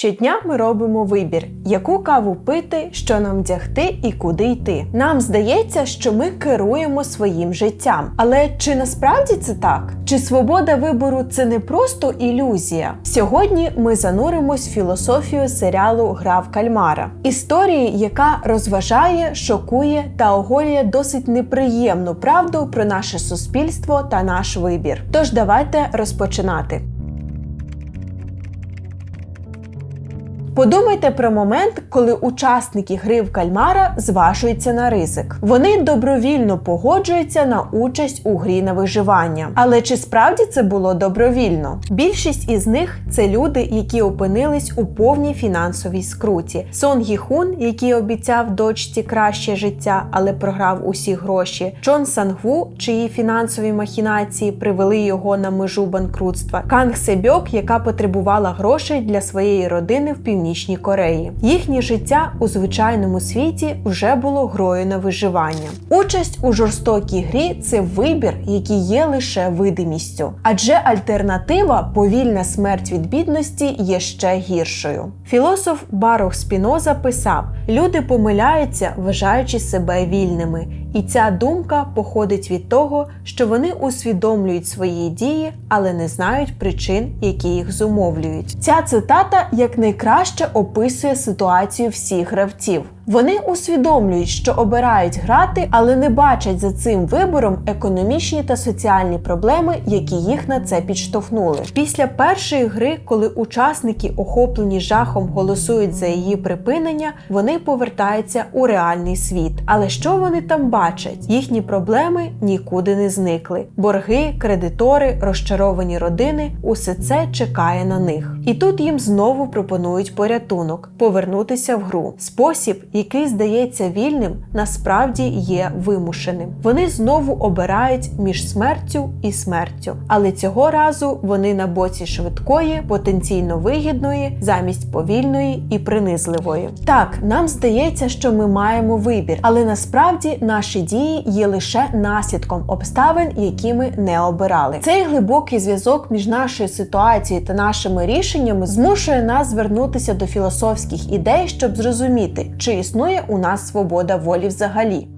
Щодня ми робимо вибір, яку каву пити, що нам вдягти і куди йти. Нам здається, що ми керуємо своїм життям. Але чи насправді це так? Чи свобода вибору це не просто ілюзія? Сьогодні ми зануримось в філософію серіалу Гра в кальмара, історії, яка розважає, шокує та оголює досить неприємну правду про наше суспільство та наш вибір. Тож давайте розпочинати. Подумайте про момент, коли учасники гри в кальмара зважуються на ризик. Вони добровільно погоджуються на участь у грі на виживання. Але чи справді це було добровільно? Більшість із них це люди, які опинились у повній фінансовій скруті. Сон Гіхун, який обіцяв дочці краще життя, але програв усі гроші. Чон Сангву, чиї фінансові махінації привели його на межу банкрутства. Канг Себьок, яка потребувала грошей для своєї родини в північній Північній Кореї. Їхнє життя у звичайному світі вже було грою на виживання. Участь у жорстокій грі це вибір, який є лише видимістю, адже альтернатива повільна смерть від бідності є ще гіршою. Філософ Барух Спіноза писав: люди помиляються, вважаючи себе вільними. І ця думка походить від того, що вони усвідомлюють свої дії, але не знають причин, які їх зумовлюють. Ця цитата якнайкраще описує ситуацію всіх гравців. Вони усвідомлюють, що обирають грати, але не бачать за цим вибором економічні та соціальні проблеми, які їх на це підштовхнули. Після першої гри, коли учасники, охоплені жахом, голосують за її припинення, вони повертаються у реальний світ. Але що вони там бачать? Їхні проблеми нікуди не зникли. Борги, кредитори, розчаровані родини усе це чекає на них. І тут їм знову пропонують порятунок повернутися в гру. Спосіб, який здається вільним, насправді є вимушеним. Вони знову обирають між смертю і смертю, але цього разу вони на боці швидкої, потенційно вигідної, замість повільної і принизливої. Так, нам здається, що ми маємо вибір, але насправді наші дії є лише наслідком обставин, які ми не обирали. Цей глибокий зв'язок між нашою ситуацією та нашими рішеннями змушує нас звернутися до філософських ідей, щоб зрозуміти, чи існує у нас свобода волі взагалі.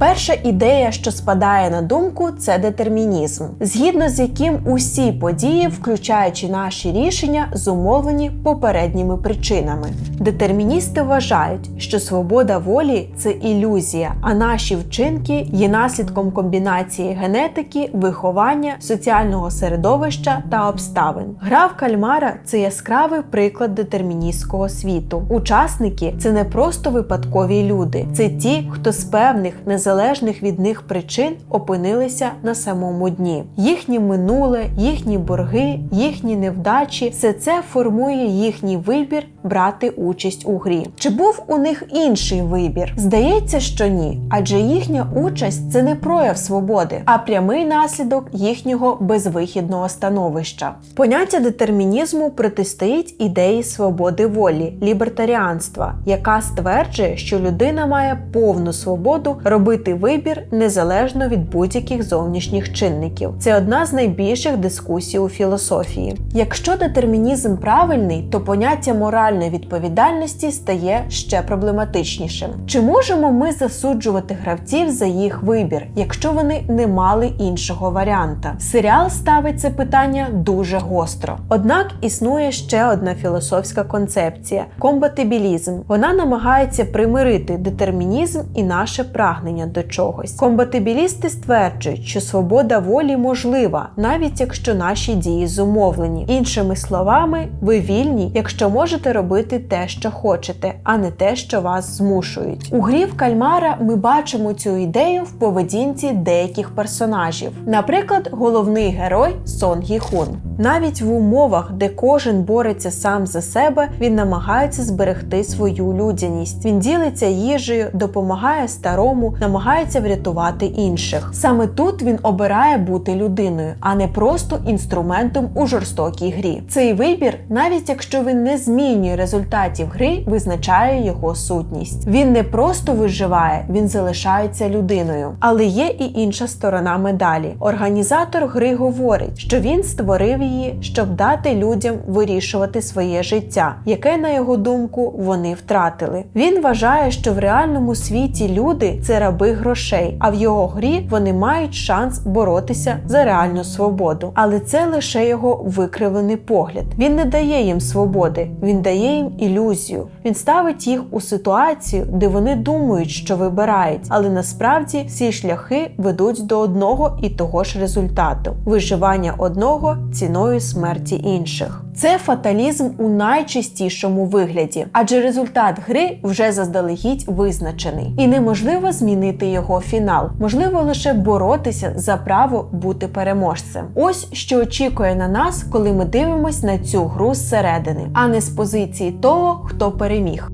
Перша ідея, що спадає на думку, це детермінізм, згідно з яким усі події, включаючи наші рішення, зумовлені попередніми причинами. Детерміністи вважають, що свобода волі це ілюзія, а наші вчинки є наслідком комбінації генетики, виховання, соціального середовища та обставин. Гра в кальмара це яскравий приклад детерміністського світу. Учасники це не просто випадкові люди, це ті, хто з певних незалежних незалежних від них причин опинилися на самому дні. Їхнє минуле, їхні борги, їхні невдачі все це формує їхній вибір брати участь у грі. Чи був у них інший вибір? Здається, що ні, адже їхня участь це не прояв свободи, а прямий наслідок їхнього безвихідного становища. Поняття детермінізму протистоїть ідеї свободи волі, лібертаріанства, яка стверджує, що людина має повну свободу робити вибір незалежно від будь-яких зовнішніх чинників. Це одна з найбільших дискусій у філософії. Якщо детермінізм правильний, то поняття моральної відповідальності стає ще проблематичнішим. Чи можемо ми засуджувати гравців за їх вибір, якщо вони не мали іншого варіанта? Серіал ставить це питання дуже гостро. Однак існує ще одна філософська концепція комбатибілізм. Вона намагається примирити детермінізм і наше прагнення до чогось. Комбатибілісти стверджують, що свобода волі можлива, навіть якщо наші дії зумовлені. Іншими словами, ви вільні, якщо можете робити те, що хочете, а не те, що вас змушують. У грі в кальмара ми бачимо цю ідею в поведінці деяких персонажів. Наприклад, головний герой Сон Гі Хун. Навіть в умовах, де кожен бореться сам за себе, він намагається зберегти свою людяність. Він ділиться їжею, допомагає старому, намагається врятувати інших. Саме тут він обирає бути людиною, а не просто інструментом у жорстокій грі. Цей вибір, навіть якщо він не змінює результатів гри, визначає його сутність. Він не просто виживає, він залишається людиною. Але є і інша сторона медалі. Організатор гри говорить, що він створив її, щоб дати людям вирішувати своє життя, яке, на його думку, вони втратили. Він вважає, що в реальному світі люди це раби грошей, а в його грі вони мають шанс боротися за реальну свободу. Але це лише його викривлений погляд. Він не дає їм свободи, він дає їм ілюзію. Він ставить їх у ситуацію, де вони думають, що вибирають, але насправді всі шляхи ведуть до одного і того ж результату виживання одного ціною смерті інших. Це фаталізм у найчистішому вигляді, адже результат гри вже заздалегідь визначений, і неможливо змінити його фінал. Можливо лише боротися за право бути переможцем. Ось що очікує на нас, коли ми дивимося на цю гру зсередини, а не з позиції того, хто переміг.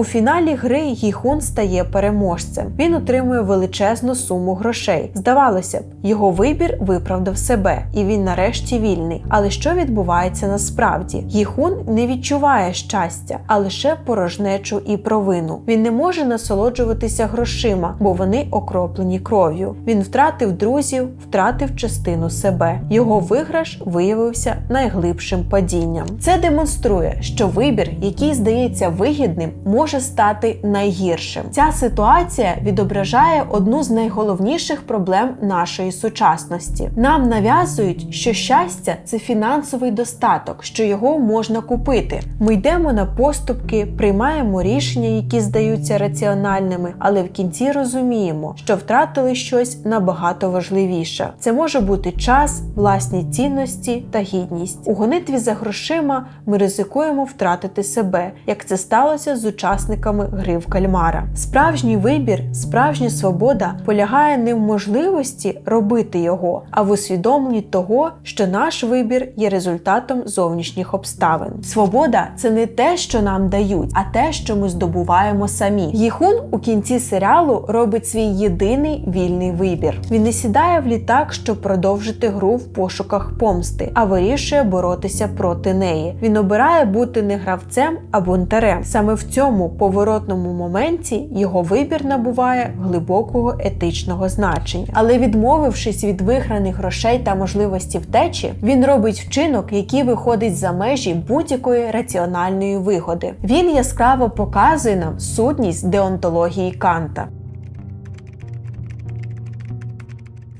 У фіналі гри Гіхун стає переможцем. Він отримує величезну суму грошей. Здавалося б, його вибір виправдав себе, і він нарешті вільний. Але що відбувається насправді? Гіхун не відчуває щастя, а лише порожнечу і провину. Він не може насолоджуватися грошима, бо вони окроплені кров'ю. Він втратив друзів, втратив частину себе. Його виграш виявився найглибшим падінням. Це демонструє, що вибір, який здається вигідним, може може стати найгіршим. Ця ситуація відображає одну з найголовніших проблем нашої сучасності. Нам нав'язують, що щастя це фінансовий достаток, що його можна купити. Ми йдемо на поступки, приймаємо рішення, які здаються раціональними, але в кінці розуміємо, що втратили щось набагато важливіше. Це може бути час, власні цінності та гідність. У гонитві за грошима ми ризикуємо втратити себе, як це сталося з учасниками учасниками гри в кальмара. Справжній вибір, справжня свобода полягає не в можливості робити його, а в усвідомленні того, що наш вибір є результатом зовнішніх обставин. Свобода це не те, що нам дають, а те, що ми здобуваємо самі. Їхун у кінці серіалу робить свій єдиний вільний вибір. Він не сідає в літак, щоб продовжити гру в пошуках помсти, а вирішує боротися проти неї. Він обирає бути не гравцем а бунтарем. Саме в цьому поворотному моменті його вибір набуває глибокого етичного значення. Але відмовившись від виграних грошей та можливості втечі, він робить вчинок, який виходить за межі будь-якої раціональної вигоди. Він яскраво показує нам сутність деонтології Канта.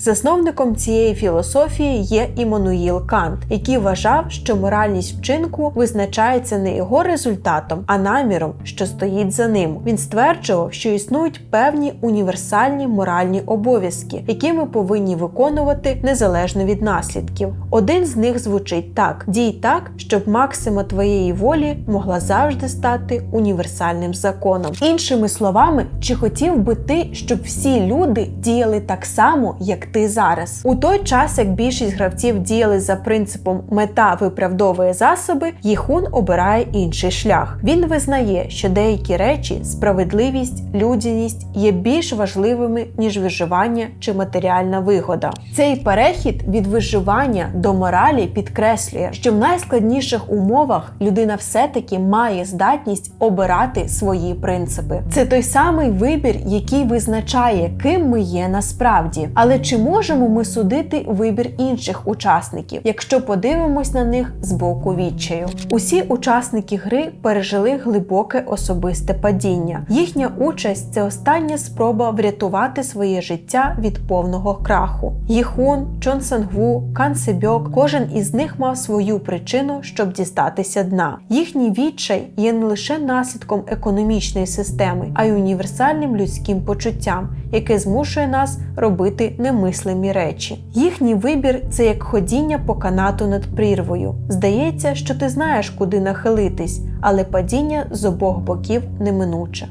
Засновником цієї філософії є Іммануїл Кант, який вважав, що моральність вчинку визначається не його результатом, а наміром, що стоїть за ним. Він стверджував, що існують певні універсальні моральні обов'язки, які ми повинні виконувати незалежно від наслідків. Один з них звучить так: дій так, щоб максима твоєї волі могла завжди стати універсальним законом. Іншими словами, чи хотів би ти, щоб всі люди діяли так само, як ти зараз. У той час, як більшість гравців діяли за принципом мета виправдовує засоби, Їхун обирає інший шлях. Він визнає, що деякі речі, справедливість, людяність є більш важливими ніж виживання чи матеріальна вигода. Цей перехід від виживання до моралі підкреслює, що в найскладніших умовах людина все-таки має здатність обирати свої принципи. Це той самий вибір, який визначає, ким ми є насправді. Але чи можемо ми судити вибір інших учасників, якщо подивимось на них з боку відчаю? Усі учасники гри пережили глибоке особисте падіння. Їхня участь це остання спроба врятувати своє життя від повного краху. Їхун, Чон Сангву, Кан Себьок, кожен із них мав свою причину, щоб дістатися дна. Їхній відчай є не лише наслідком економічної системи, а й універсальним людським почуттям, яке змушує нас робити немислимі немислимі речі. Їхній вибір це як ходіння по канату над прірвою. Здається, що ти знаєш, куди нахилитись, але падіння з обох боків неминуче.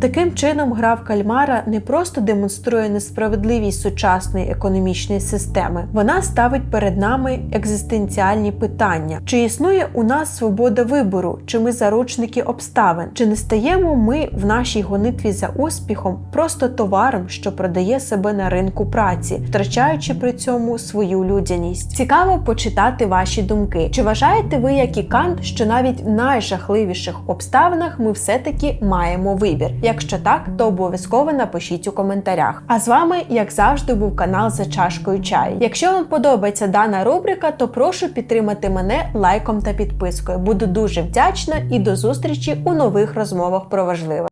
Таким чином, гра в кальмара не просто демонструє несправедливість сучасної економічної системи, вона ставить перед нами екзистенціальні питання: чи існує у нас свобода вибору, чи ми заручники обставин, чи не стаємо ми в нашій гонитві за успіхом просто товаром, що продає себе на ринку праці, втрачаючи при цьому свою людяність. Цікаво почитати ваші думки. Чи вважаєте ви, як і Кант, що навіть в найжахливіших обставинах ми все-таки маємо вибір? Якщо так, то обов'язково напишіть у коментарях. А з вами, як завжди, був канал за чашкою чаю. Якщо вам подобається дана рубрика, то прошу підтримати мене лайком та підпискою. Буду дуже вдячна і до зустрічі у нових розмовах про важливе.